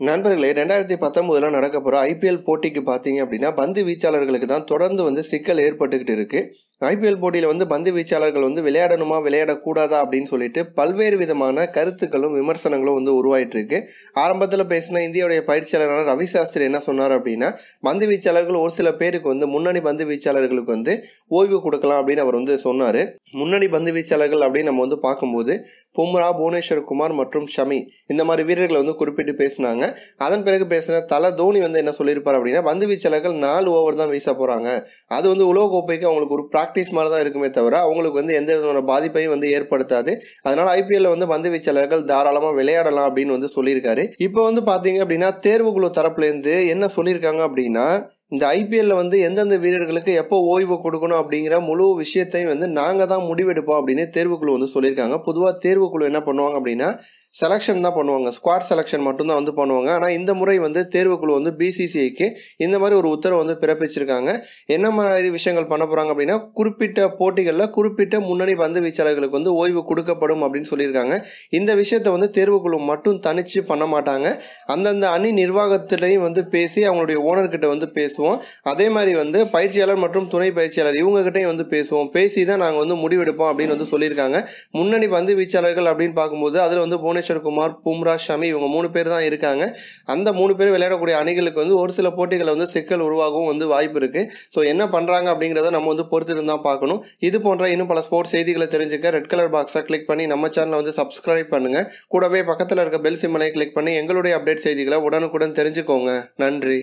நண்பர்களே ரெண்டாயிரத்தி பத்தொம்போதில் நடக்க ஐபிஎல் போட்டிக்கு பார்த்தீங்க அப்படின்னா பந்து வீச்சாளர்களுக்கு தான் தொடர்ந்து வந்து சிக்கல் ஏற்பட்டுக்கிட்டு இருக்குது ஐபிஎல் போட்டியில் வந்து பந்து வீச்சாளர்கள் வந்து விளையாடணுமா விளையாடக்கூடாதா அப்படின்னு சொல்லிட்டு பல்வேறு விதமான கருத்துக்களும் விமர்சனங்களும் வந்து உருவாயிட்டு இருக்கு ஆரம்பத்தில் பேசின இந்தியாவுடைய பயிற்சியாளரான ரவி சாஸ்திரி என்ன சொன்னார் அப்படின்னா பந்து வீச்சாளர்கள் ஒரு சில பேருக்கு வந்து முன்னணி பந்து வீச்சாளர்களுக்கு வந்து ஓய்வு கொடுக்கலாம் அப்படின்னு அவர் வந்து சொன்னார். முன்னணி பந்து வீச்சாளர்கள் அப்படின்னு நம்ம வந்து பார்க்கும்போது பும்ரா புவனேஸ்வர் குமார் மற்றும் ஷமி இந்த மாதிரி வீரர்களை வந்து குறிப்பிட்டு பேசினாங்க. அதன் பிறகு பேசின தல தோனி வந்து என்ன சொல்லியிருப்பார் அப்படின்னா பந்து வீச்சாளர்கள் நாலு ஓவர் தான் வீச போகிறாங்க அது வந்து உலகக்கோப்பைக்கு அவங்களுக்கு ஒரு ப்ராக்டிஸ் ப்ராக்டிஸ் மாதிரி தான் இருக்குமே தவிர அவங்களுக்கு வந்து எந்த விதமான பாதிப்பையும் வந்து ஏற்படுத்தாது. அதனால ஐபிஎல்ல வந்து பந்து வீச்சாளர்கள் தாராளமாக விளையாடலாம் அப்படின்னு வந்து சொல்லியிருக்காரு. இப்போ வந்து பார்த்தீங்க அப்படின்னா தேர்வுக்குழு தரப்புலேருந்து என்ன சொல்லியிருக்காங்க அப்படின்னா இந்த ஐபிஎல்ல வந்து எந்தெந்த வீரர்களுக்கு எப்போ ஓய்வு கொடுக்கணும் அப்படிங்கிற முழு விஷயத்தையும் வந்து நாங்கள் தான் முடிவெடுப்போம் அப்படின்னு தேர்வுக்குழு வந்து சொல்லியிருக்காங்க. பொதுவாக தேர்வுக்குழு என்ன பண்ணுவாங்க அப்படின்னா செலெக்ஷன் தான் பண்ணுவாங்க. ஸ்குவாட் செலெக்ஷன் மட்டும்தான் வந்து பண்ணுவாங்க. ஆனால் இந்த முறை வந்து தேர்வுக்குழு வந்து பிசிசிஐக்கு இந்த மாதிரி ஒரு உத்தரவு வந்து பிறப்பிச்சிருக்காங்க. என்ன மாதிரி விஷயங்கள் பண்ண போகிறாங்க அப்படின்னா குறிப்பிட்ட போட்டிகளில் குறிப்பிட்ட முன்னணி பந்து வீச்சாளர்களுக்கு வந்து ஓய்வு கொடுக்கப்படும் அப்படின்னு சொல்லியிருக்காங்க. இந்த விஷயத்தை வந்து தேர்வுக்குழு மட்டும் தனித்து பண்ண மாட்டாங்க. அந்தந்த அணி நிர்வாகத்திலையும் வந்து பேசி அவங்களுடைய ஓனர்கிட்ட வந்து பேசுவோம். அதே மாதிரி வந்து பயிற்சியாளர் மற்றும் துணை பயிற்சியாளர் இவங்ககிட்டையும் வந்து பேசுவோம். பேசி தான் நாங்கள் வந்து முடிவெடுப்போம் அப்படின்னு வந்து சொல்லியிருக்காங்க. முன்னணி பந்து வீச்சாளர்கள் அப்படின்னு பார்க்கும்போது அதில் வந்து புவனேஸ்வர் குமார் பும்ரா ஷமி இவங்க மூணு பேர் தான் இருக்காங்க. அந்த மூணு பேர் விளையாடக்கூடிய அணிகளுக்கு வந்து ஒரு சில போட்டிகளை வந்து சிக்கல் உருவாகவும் வந்து வாய்ப்பு இருக்குது ஸோ என்ன பண்ணுறாங்க அப்படிங்கிறத நம்ம வந்து பொறுத்திருந்து தான் பார்க்கணும். இது போன்ற இன்னும் பல ஸ்போர்ட்ஸ் செய்திகளை தெரிஞ்சுக்க ரெட் கலர் பாக்ஸை கிளிக் பண்ணி நம்ம சேனலை வந்து சப்ஸ்கிரைப் பண்ணுங்கள் கூடவே பக்கத்தில் இருக்க பெல் சிம்மலை கிளிக் பண்ணி எங்களுடைய அப்டேட் செய்திகளை உடனுக்குடன் தெரிஞ்சுக்கோங்க. நன்றி.